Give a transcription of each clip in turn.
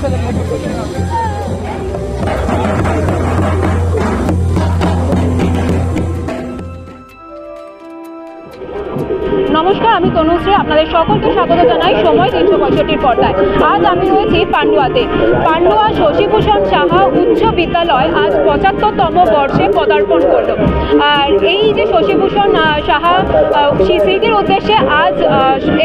নমস্কার, আমি তনুশ্রী। আপনাদের সকলকে স্বাগত জানাই সময় তিনশো পঁয়ষট্টির পর্দায়। আজ আমি রয়েছি পান্ডুয়াতে। পান্ডুয়া শশীভূষণ সাহা উচ্চ বিদ্যালয় আজ পঁচাত্তরতম বর্ষে পদার্পণ করল। আর এই যে শশীভূষণ সাহা স্মৃতির উদ্দেশ্যে আজ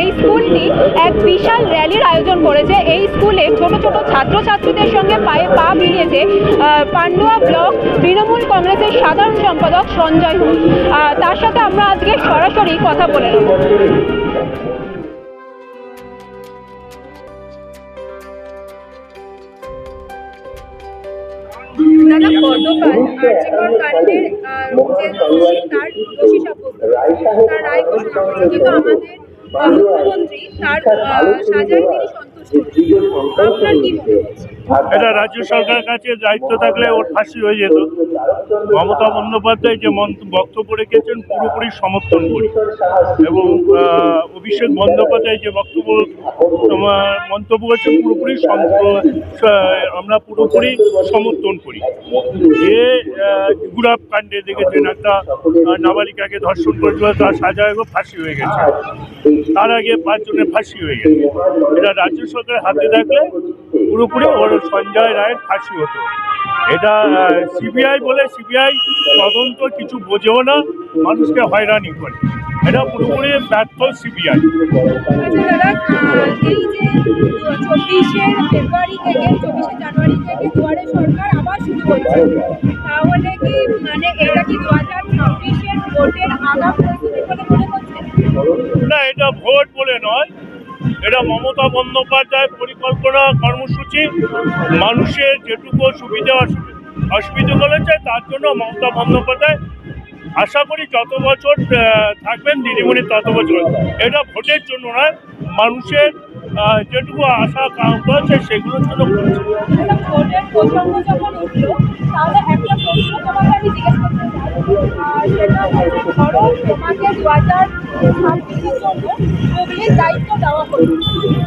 এই স্কুলটি এক বিশাল র্যালির আয়োজন করেছে। এই স্কুলে ছোট ছোট ছাত্রছাত্রীদের সঙ্গে পায়ে পা মিলিয়েছে পান্ডুয়া ব্লক তৃণমূল কংগ্রেসের সাধারণ সম্পাদক সঞ্জয় ঘোষ তার সাথে আমরা আজকে সরাসরি কথা বলে নেব। দাদা গতকাল আর্যিকর কাণ্ডের যে দোষী, তার দোষী সাব্যস্ত তার রায় ঘোষণা হয়েছে আমাদের মুখ্যমন্ত্রী তার সাজায় তিনি সন্তুষ্ট। আপনার কি মনে হচ্ছে? এটা রাজ্য সরকারের কাছে দায়িত্ব থাকলে ওর ফাঁসি হয়ে যেত। মমতা বন্দ্যোপাধ্যায় যে বক্তব্য রেখেছেন, পুরোপুরি সমর্থন করি। এবং অভিষেক বন্দ্যোপাধ্যায় যে বক্তব্য তোমার মন্তব্য করেছেন, পুরোপুরি আমরা পুরোপুরি সমর্থন করি। যে গুড়াপ কাণ্ডে দেখেছেন, একটা নাবালিকাকে ধর্ষণ করেছিল, তার সাজা এবং ফাঁসি হয়ে গেছে। তার আগে পাঁচজনের ফাঁসি হয়ে গেছে। এটা রাজ্য সরকারের হাতে থাকলে পুরোপুরি ওর সঞ্জয় রায়ের ফাঁসি হতো। এটা সিবিআই বলে সিবিআই তদন্ত কিছু বোঝেও না মানুষকে হয়রানি করে। এটা পুরোপুরি ব্যর্থ সিবিআই আচ্ছা চব্বিশে ফেব্রুয়ারি থেকে চব্বিশে জানুয়ারি থেকে দুয়ারে সরকার আবার শুরু তাহলে কি মানে এটা কি দু হাজার ছাব্বিশের ভোটের আগাম প্রস্তুতি বলে করছেন না এটা ভোট বলে নয় এটা মমতা বন্দ্যোপাধ্যায় পরিকল্পনা কর্মসূচি। মানুষের যেটুকু সুবিধা অসুবিধা বলেছে, তার জন্য মমতা বন্দ্যোপাধ্যায় আশা করি যত বছর থাকবেন, দিদিমণি তত বছর। এটা ভোটের জন্য নয়, মানুষের যেটুকু আশা কাঙ্ক্ষা সেগুলোর জন্য প্রশ্ন তোমাকে আমি জিজ্ঞেস করতে চাই সেটা হচ্ছে ধরো তোমাকে দু হাজার ছাব্বিশের জন্য হুগলির দায়িত্ব দেওয়া হলো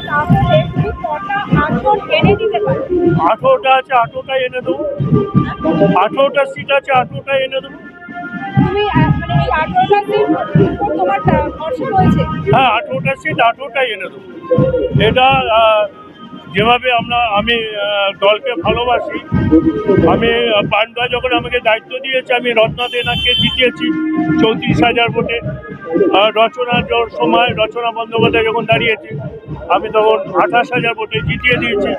তাহলে তুমি কটা আসন এনে দিতে পারবে আঠেরোটা আছে আঠেরোটা এনে দেবো। আঠেরোটা সিট আছে আঠেরোটা এনে দেবো। তুমি মানে এই আঠারোটা তোমার ভরসা রয়েছে? হ্যাঁ আঠেরোটা সিট আঠেরোটাই এনে দেবো। এটা যেভাবে আমরা আমি দলকে ভালোবাসি আমি আহ, পান্ডুয়া যখন আমাকে দায়িত্ব দিয়েছে আমি রত্না দেনাকে জিতিয়েছি চৌত্রিশ হাজার ভোটে। য- সময় রচনা বন্দ্যোপাধ্যায় যখন দাঁড়িয়েছে আমি তখন আঠাশ হাজার ভোটে জিতিয়ে দিয়েছি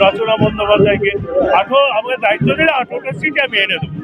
রচনা বন্দ্যোপাধ্যায়কে। আঠেরো আমাকে দায়িত্ব দিলে আঠেরোটা সিটে আমি এনে দেবো।